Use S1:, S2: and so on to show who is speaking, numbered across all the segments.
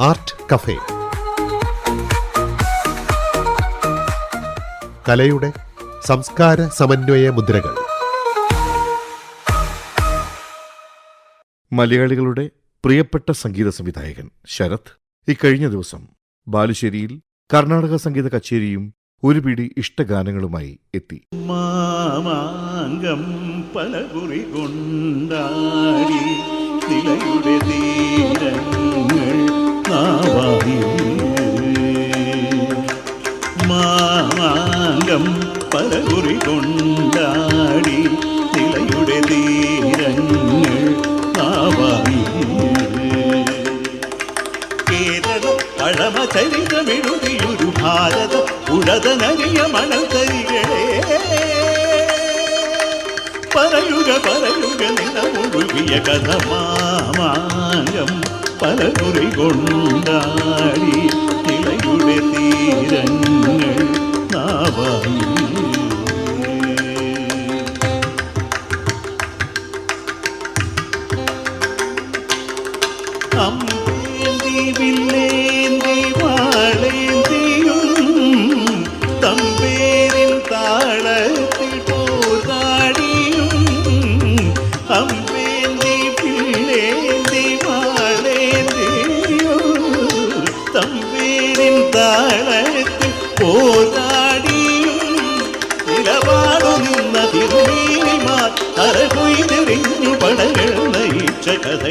S1: Art cafe. കലയുടെ സംസ്കാര സമന്വയ മുദ്രകൾ.
S2: മലയാളികളുടെ പ്രിയപ്പെട്ട സംഗീത സംവിധായകൻ ശരത് ഇക്കഴിഞ്ഞ ദിവസം ബാലുശ്ശേരിയിൽ കർണാടക സംഗീത കച്ചേരിയും ഒരു പിടി ഇഷ്ടഗാനങ്ങളുമായി എത്തി.
S3: മാമാങ്കം പലകുറി കൊണ്ടാടി നിലയുടെ മാമാങ്കം പലകുറി കൊണ്ടാടി നിലയുടെ തീരങ്ങൾ നാവായി കേരളം പഴമ ചരിതമെഴുതിയൊരു ഭാരതം ഉഴതനറിയ മണത്തരികളെ പറയുക പറയുക നിലമൊഴുകിയ കഥ മാമാങ്കം പലകുറി കൊണ്ടാടി നിലയുടെ തീരങ്ങൾ നാവായി താളത്തിൽ പോരാടിയും നിലപാടു തിരുമീനിമാർ അരകൊയ്തെറിഞ്ഞു പടകൾ നയിച്ച കഥ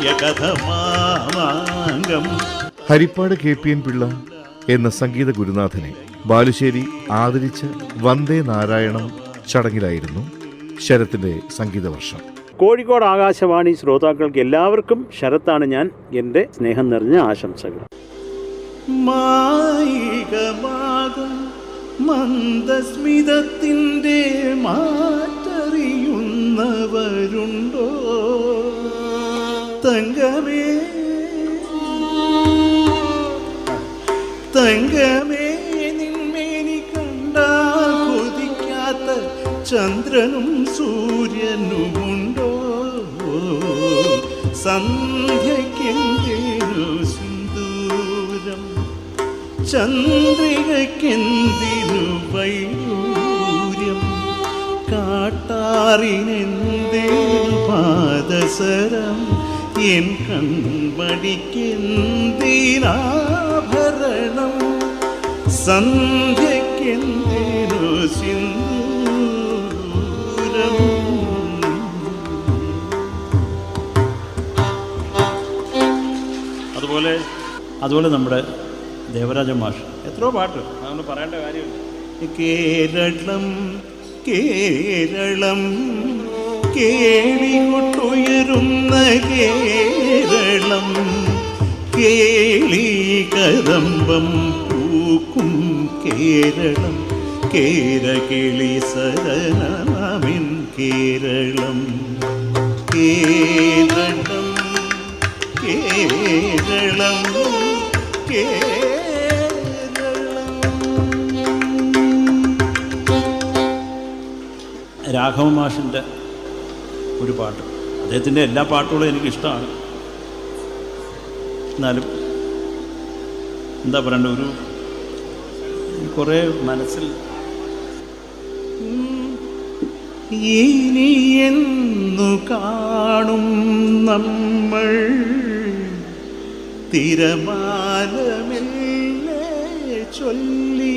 S3: നിലമൊഴുകിയ കഥ Mamankam
S2: Harippad K P N Pillai എന്ന സംഗീത ഗുരുനാഥനെ ബാലുശ്ശേരി ആദരിച്ച വന്ദേ നാരായണം ചടങ്ങിലായിരുന്നു ശരത്തിന്റെ സംഗീത വർഷം.
S4: കോഴിക്കോട് ആകാശവാണി ശ്രോതാക്കൾക്ക് എല്ലാവർക്കും ശരത്താണ് ഞാൻ എന്റെ സ്നേഹം നിറഞ്ഞ ആശംസകൾ.
S3: മായികമാകും മന്ദസ്മിതത്തിന്റെ മാറ്ററിയുന്നവരുണ്ടോ? തങ്കമേ. തങ്കമേ നിന്മേനി കണ്ടാൽ കൊതിക്കാത്ത ചന്ദ്രനും സൂര്യനുമുണ്ടോ? സന്ധ്യക്കെന്തേനു സിന്ദൂരം? ചന്ദ്രികക്കെന്തിനു വൈരൂര്യം കാട്ടാറിനെന്തേനു പാദസരം? എൻ കൺമണിക്കെന്തിനാഭരണം സന്ധ്യക്കെന്തേനു സിന്ദൂരം?
S4: അതുപോലെ അതുപോലെ നമ്മുടെ ദേവരാജ മാഷ്. എത്രയോ പാട്ട് അതൊന്നും പറയേണ്ട കാര്യമില്ല.
S3: കേരളം കേരളം കേളികൊട്ടുയരുന്ന കേരളം കേളി കദംബം പൂക്കും കേരളം. കേരകിളി സദനമിൻ കേരളം. കേരളം കേരളം കേരളം.
S4: രാഘവ ഒരു പാട്ട്. അദ്ദേഹത്തിന്റെ എല്ലാ പാട്ടുകളും എനിക്കിഷ്ടമാണ്. എന്നാലും എന്താ പറയണ്ട ഒരു കുറേ മനസ്സിൽ
S3: ഇനി എന്നു കാണും നമ്മൾ. തിരമാലമില്ലേ ചൊല്ലി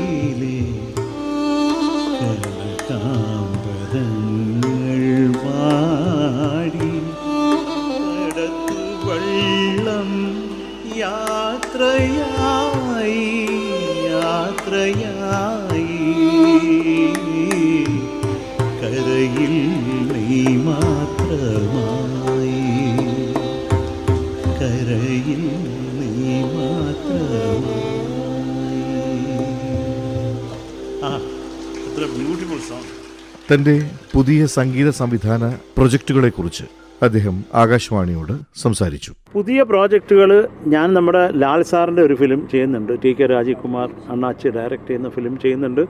S2: തന്റെ പുതിയ സംഗീത സംവിധാന പ്രൊജക്ടുകളെക്കുറിച്ച് അദ്ദേഹം ആകാശവാണിയോട് സംസാരിച്ചു.
S4: പുതിയ പ്രോജക്റ്റുകൾ ഞാൻ നമ്മുടെ ലാൽ സാറിന്റെ ഒരു ഫിലിം ചെയ്യുന്നുണ്ട്. ടി കെ രാജീവ്കുമാർ അണ്ണാച്ചി ഡയറക്റ്റ് ചെയ്യുന്ന ഫിലിം ചെയ്യുന്നുണ്ട്.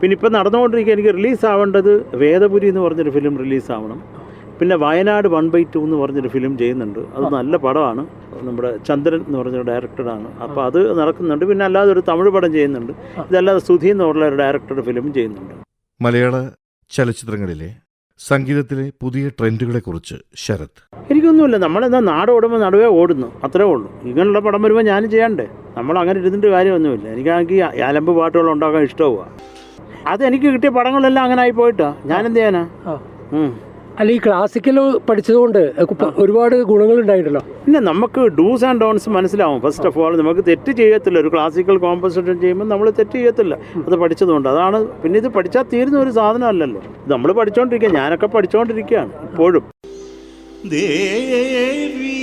S4: പിന്നെ ഇപ്പം നടന്നുകൊണ്ടിരിക്കുക എനിക്ക് റിലീസ് ആവേണ്ടത് വേദപുരി എന്ന് പറഞ്ഞൊരു ഫിലിം റിലീസ് ആവണം പിന്നെ വയനാട് വൺ ബൈ ടു എന്ന് പറഞ്ഞൊരു ഫിലിം ചെയ്യുന്നുണ്ട്. അത് നല്ല പടമാണ്. നമ്മുടെ ചന്ദ്രൻ എന്ന് പറഞ്ഞ ഡയറക്ടറാണ്. അപ്പോൾ അത് നടക്കുന്നുണ്ട്. പിന്നെ അല്ലാതെ ഒരു തമിഴ് പടം ചെയ്യുന്നുണ്ട്. ഇതല്ലാതെ സുധി എന്ന് പറഞ്ഞ ഒരു ഡയറക്ടറുടെ ഫിലിം ചെയ്യുന്നുണ്ട്.
S2: മലയാള ചലച്ചിത്രങ്ങളിലെ സംഗീതത്തിലെ പുതിയ ട്രെൻഡുകളെക്കുറിച്ച് ശരത്.
S4: എനിക്കൊന്നുമില്ല. നമ്മളെന്താ നാട് ഓടുമ്പോൾ നടുവേ ഓടുന്നു. അത്രേ ഉള്ളൂ. ഇങ്ങനെയുള്ള പടം വരുമ്പോൾ ഞാനും ചെയ്യണ്ടേ. നമ്മൾ അങ്ങനെ ഇരുന്നിട്ട് കാര്യമൊന്നുമില്ല. എനിക്കാണെങ്കിൽ അലമ്പ് പാട്ടുകൾ ഉണ്ടാക്കാൻ ഇഷ്ടമാവുക അത് എനിക്ക് കിട്ടിയ പടങ്ങളെല്ലാം അങ്ങനെ ആയി പോയിട്ടാ. ഞാനെന്ത് എന്ത് ചെയ്യാനാ.
S5: അല്ല ഈ ക്ലാസിക്കൽ പഠിച്ചതുകൊണ്ട് ഒരുപാട് ഗുണങ്ങൾ ഉണ്ടായിട്ടുണ്ടല്ലോ.
S4: പിന്നെ നമുക്ക് ഡൂസ് ആൻഡ് ഡോൺസ് മനസ്സിലാവും. ഫസ്റ്റ് ഓഫ് ഓൾ നമുക്ക് തെറ്റ് ചെയ്യത്തില്ല. ഒരു ക്ലാസിക്കൽ കോമ്പസിഷൻ ചെയ്യുമ്പോൾ നമ്മൾ തെറ്റ് ചെയ്യത്തില്ല. അത് പഠിച്ചതുകൊണ്ട്. അതാണ് പിന്നെ ഇത് പഠിച്ചാൽ തീരുന്ന ഒരു സാധനമല്ലല്ലോ. നമ്മൾ പഠിച്ചുകൊണ്ടിരിക്കുക ഞാനൊക്കെ പഠിച്ചുകൊണ്ടിരിക്കുകയാണ് ഇപ്പോഴും.
S3: ദേവി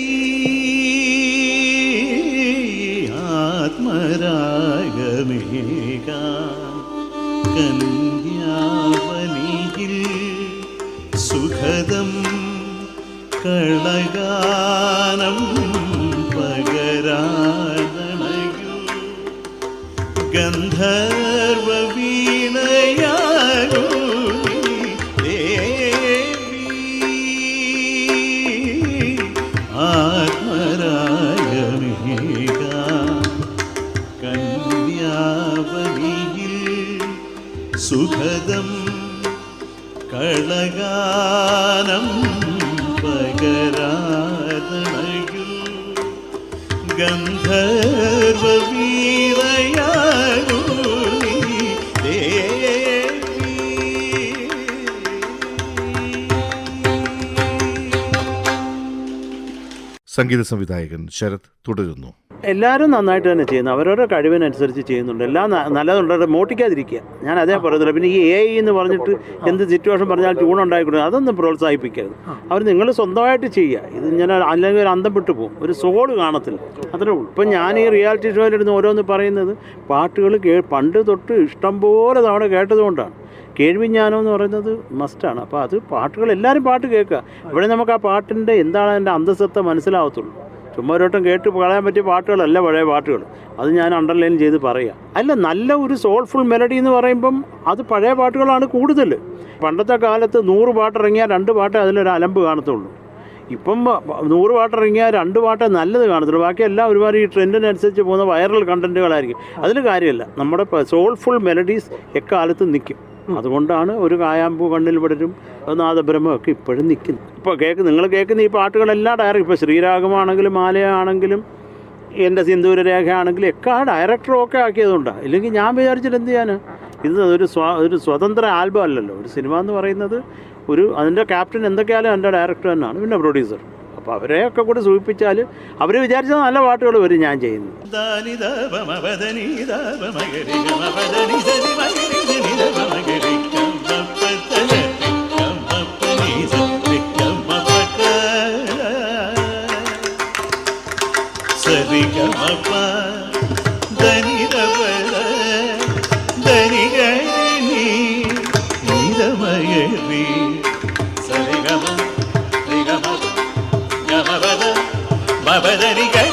S3: ആത്മരാഗമേക സുഖദം കളഗാനം പകരാനണയു ഗന്ധർവ കളഗാനം പകരാതണയു ഗന്ധർവ വീരയാകൂ നീ ദേവി.
S2: സംഗീത സംവിധായകൻ ശരത് തുടരുന്നു.
S4: എല്ലാവരും നന്നായിട്ട് തന്നെ ചെയ്യുന്നു. അവരവരുടെ കഴിവിനനുസരിച്ച് ചെയ്യുന്നുണ്ട്. എല്ലാം നല്ലതുണ്ട്. മോട്ടിക്കാതിരിക്കുക. ഞാൻ അതേ പറയുന്നില്ല പിന്നെ ഈ എ ഐ എന്ന് പറഞ്ഞിട്ട് എന്ത് സിറ്റുവേഷൻ പറഞ്ഞാൽ ട്യൂൺ ഉണ്ടായിക്കൊടുക്കുക അതൊന്നും പ്രോത്സാഹിപ്പിക്കരുത്. അവർ നിങ്ങൾ സ്വന്തമായിട്ട് ചെയ്യുക. ഇത് ഞാൻ അല്ലെങ്കിൽ ഒരു അന്തം വിട്ടു പോകും. ഒരു സോൾ കാണത്തില്ല. അത്രേ ഉള്ളൂ. ഇപ്പം ഞാൻ ഈ റിയാലിറ്റി ഷോയിലിരുന്ന് ഓരോന്ന് പറയുന്നത് പാട്ടുകൾ കേ പണ്ട് തൊട്ട് ഇഷ്ടംപോലെ തവണ കേട്ടതുകൊണ്ടാണ് കേൾവിജ്ഞാനം എന്ന് പറയുന്നത് മസ്റ്റാണ് അപ്പോൾ അത് പാട്ടുകൾ എല്ലാവരും പാട്ട് കേൾക്കുക. ഇവിടെ നമുക്ക് ആ പാട്ടിന്റെ എന്താണ് അതിന്റെ അന്തസ്സത്തെ മനസ്സിലാവത്തുള്ളൂ. ചുമ്മാ ഒരോട്ടം കേട്ട് കളയാൻ പറ്റിയ പാട്ടുകളല്ല പഴയ പാട്ടുകൾ. അത് ഞാൻ അണ്ടർലൈൻ ചെയ്ത് പറയാം. അല്ല നല്ല ഒരു സോൾഫുൾ മെലഡി എന്ന് പറയുമ്പം അത് പഴയ പാട്ടുകളാണ് കൂടുതൽ. പണ്ടത്തെ കാലത്ത് നൂറ് പാട്ടിറങ്ങിയാൽ രണ്ട് പാട്ടേ അതിലൊരു അലമ്പ് കാണത്തുള്ളൂ. ഇപ്പം നൂറ് പാട്ടിറങ്ങിയാൽ രണ്ട് പാട്ടേ നല്ലത് കാണത്തുള്ളൂ. ബാക്കി എല്ലാം ഈ ട്രെൻഡിനനുസരിച്ച് പോകുന്ന വൈറൽ കണ്ടന്റുകളായിരിക്കും അതിന് കാര്യമല്ല. നമ്മുടെ സോൾഫുൾ മെലഡീസ് എക്കാലത്തും നിൽക്കും അതുകൊണ്ടാണ് ഒരു കായാമ്പൂ കണ്ണിൽ പടരും നാദബ്രഹ്മമൊക്കെ ഇപ്പോഴും നിൽക്കുന്നത് ഇപ്പോൾ കേൾക്ക് നിങ്ങൾ കേൾക്കുന്ന ഈ പാട്ടുകളെല്ലാം ഡയറക്റ്റ് ഇപ്പോൾ ശ്രീരാഗമാണെങ്കിലും മാലയാണെങ്കിലും എന്റെ സിന്ദൂരരേഖ ആണെങ്കിലും ഒക്കെ ആ ഡയറക്ടറും ഒക്കെ ആക്കിയതുകൊണ്ടാണ് ഇല്ലെങ്കിൽ ഞാൻ വിചാരിച്ചിട്ട് എന്ത് ചെയ്യാൻ ഇത് ഒരു സ്വ ഒരു സ്വതന്ത്ര ആൽബം അല്ലല്ലോ. ഒരു സിനിമ എന്ന് പറയുന്നത് ഒരു അതിന്റെ ക്യാപ്റ്റൻ എന്തൊക്കെയാലും എന്റെ ഡയറക്ടർ തന്നെയാണ്. പിന്നെ പ്രൊഡ്യൂസർ അപ്പോൾ അവരെയൊക്കെ കൂടി സൂചിപ്പിച്ചാൽ അവർ വിചാരിച്ചത് നല്ല പാട്ടുകൾ വരും ഞാൻ ചെയ്യുന്നത്
S3: ധനിരമയറി സരിഗമ அவதரிகள்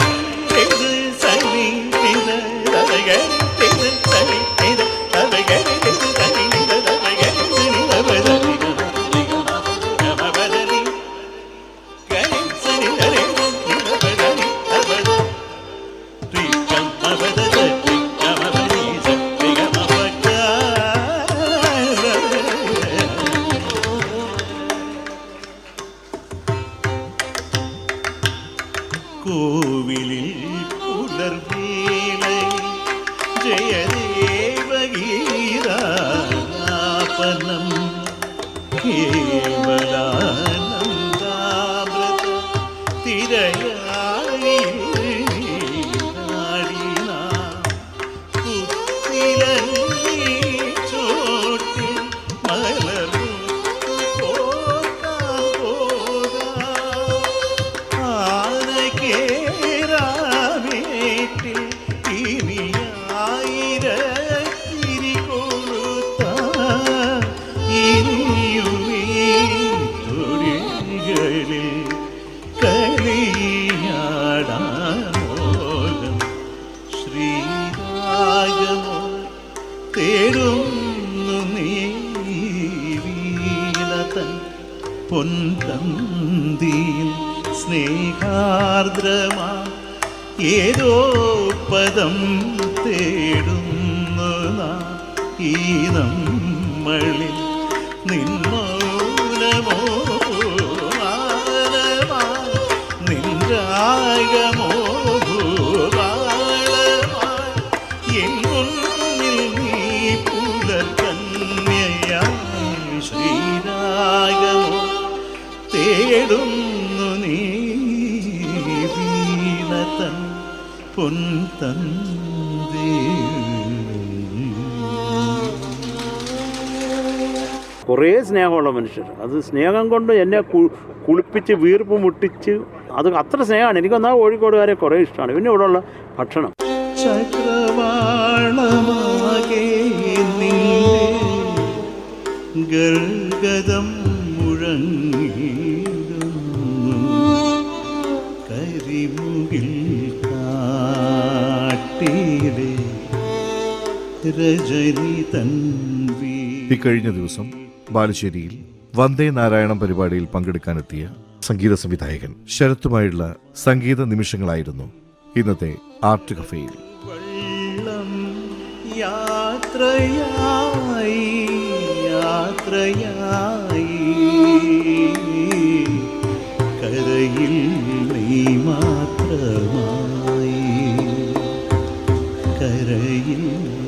S3: 对一。സ്നേഹാർദ്രമാ ഏതോ പദം തേടുന്നു ഈ നമ്മളിൽ നിന്നോനമോ ആനമാ നിൻരാഗമോ ഭൂപാളമായി എൻ മുന്നിൽ നീ പുലർക്കന്യയായി ശ്രീരാഗമോ തേടുന്നു പൊൻതന്തേ
S4: കുറേ സ്നേഹമുള്ള മനുഷ്യർ. അത് സ്നേഹം കൊണ്ട് എന്നെ കുളിപ്പിച്ച് വീർപ്പ് മുട്ടിച്ച് അത് അത്ര സ്നേഹമാണ്. എനിക്ക് എനിക്കൊന്നാ കോഴിക്കോടുകാരെ കുറേ ഇഷ്ടമാണ്. പിന്നെ ഇവിടെയുള്ള ഭക്ഷണം.
S3: ചക്രവാളമാകെ ഗർഗതം കരിമുകിൽ കാട്ടിലെ രജനി തൻവീ
S2: ഇക്കഴിഞ്ഞ ദിവസം ബാലുശ്ശേരിയിൽ വന്ദേ നാരായണം പരിപാടിയിൽ പങ്കെടുക്കാനെത്തിയ സംഗീത സംവിധായകൻ ശരത്തുമായുള്ള സംഗീത നിമിഷങ്ങളായിരുന്നു ഇന്നത്തെ ആർട്ട് കഫേയിൽ.
S3: യാത്രയായി യാത്രയായി. കരയിൽ നീ മാത്രമായി കരയിൽ